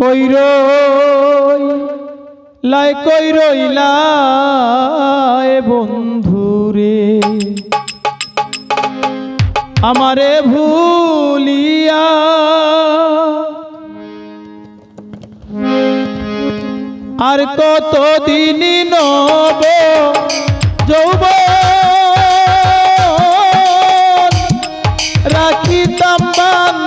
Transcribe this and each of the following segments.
কইর লাই কইরইলা বন্ধুরে। আমারে ভুলিয়া আর কত দিন নব যৌব রাখিতাম বান্ধিয়া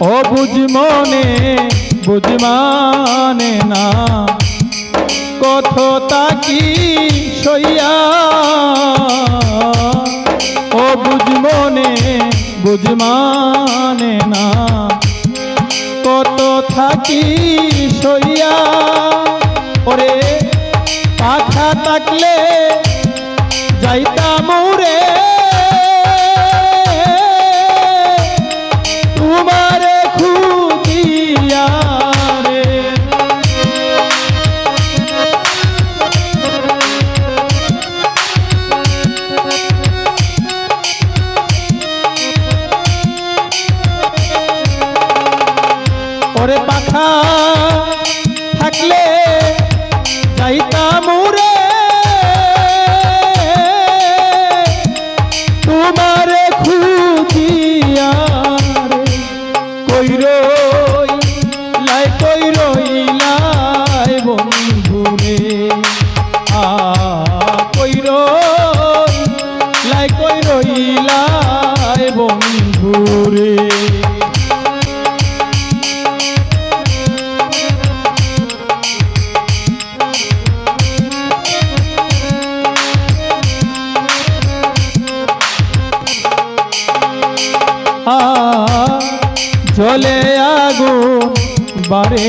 ও বুঝ মনে মানে না। কথতা কি সইয়া? ও বুঝ মনে মানে না। কত থাকি সইয়া? ওরে, পাখা থাকলে যাইতাম কইর লাই আ কইর লাই লাই বন্ধুরে? আ জলে আগু বারে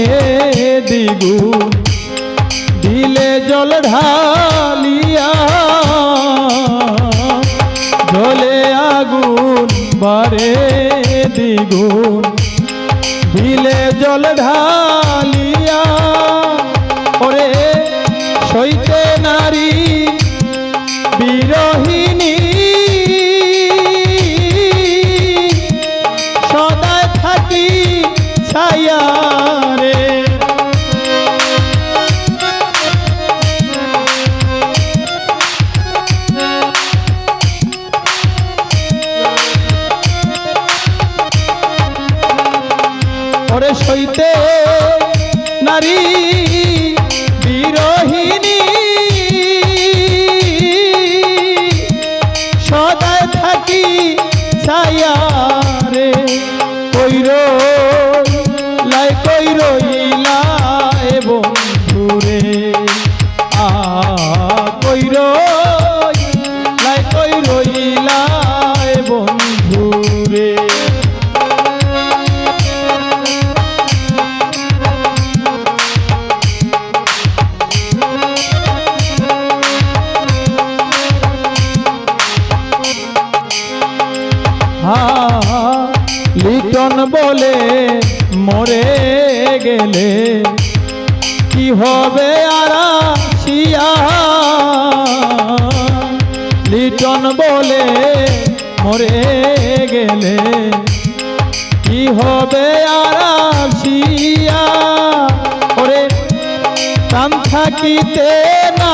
দিগু। দিলে জল ঢালিয়া জলে আগুন বারে দিগুন দিলে জল ঢালিয়া ওরে সইতে নারী বিরোহিণী। সদায় থাকি ছায়া রে কইর গেলে কি হবে আর লিটন বলে, মরে গেলে কি হবে আর ওরে, কাম থাকিতে না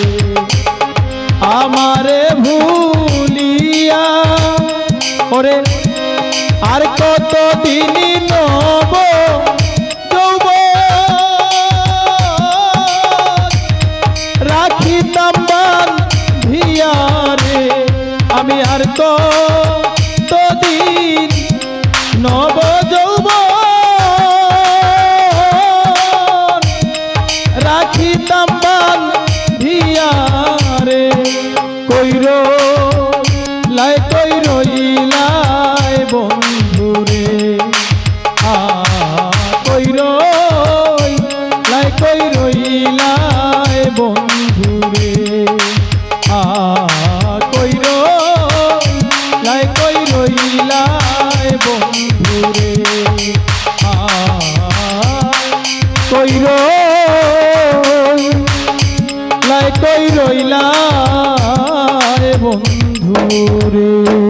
ওরে আর কত দিন নব আমি আর কত নব যৌব রাখিতাম ভিয়ারে কইর লাই কইর ইলাই বন্ধুরে। আ কইর লাই কইর ইলাই বন্ধুরে। আ কইর লাই কই রইলা বন্ধু রে